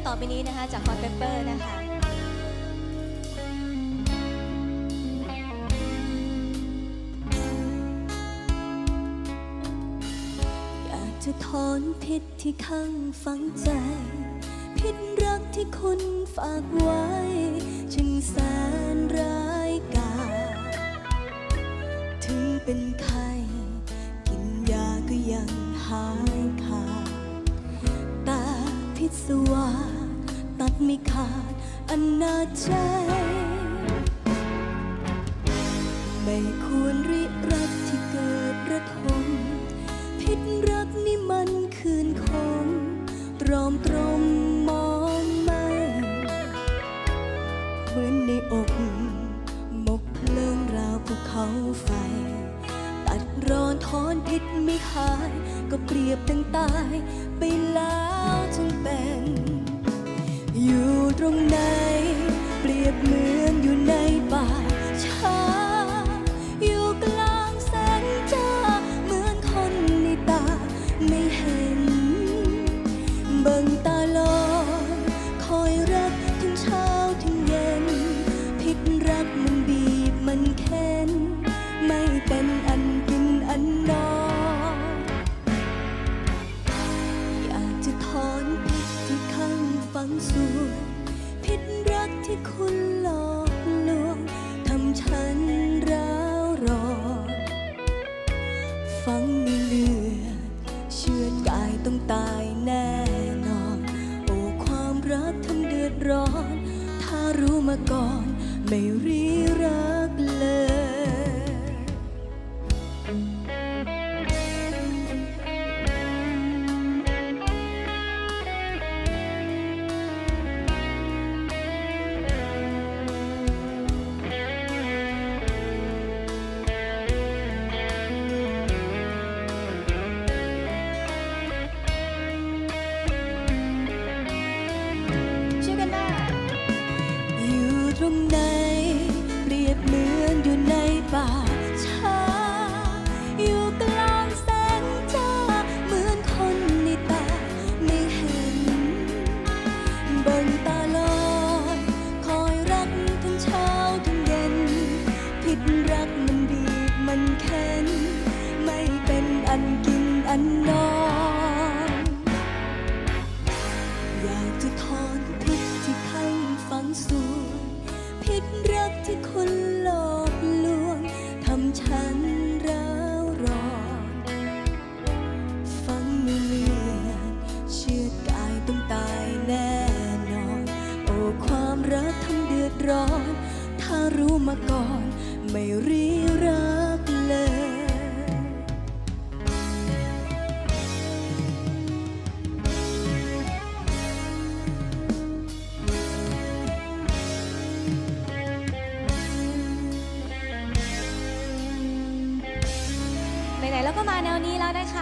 งต่อไปนี้นะคะ จาก Hot Pepper นะคะอยากจะถอนพิษที่ข้างฝังใจ พิษรักที่คุณฝากไว้จึงแสนร้ายกาจถึงเป็นไข้กิ สวาสตัดไม่ขาดอนาจใจไม่ค อนถอนพิษไม่หาย ก็เปรียบดังตาย ไปแล้วทั้งเป็น อยู่ตรงไหน เปรียบเหมือนอยู่ในป่าช้า อยู่กลางแสงจ้า เหมือนคนในตาไม่เห็น เบิ่งตาลอยคอยรักทั้งเช้าทั้งเย็น พิษรักมันบีบมันเค้น ไม่เป็นอัน นอันนออยากจะถอนพิษที่ข้างฝังส่วนพิษรักที่คุณหลอกลวงทำฉันร้าวร้อนฟังในเลือเชือดกายต้องตายแน่นอน โอ้ความรักทำเดือดร้อน ถ้ารู้มาก่อนไม่รีรัก เล มาก่อน ไม่รีรักเลย ไหนๆแล้วก็มาแนวนี้แล้วนะคะ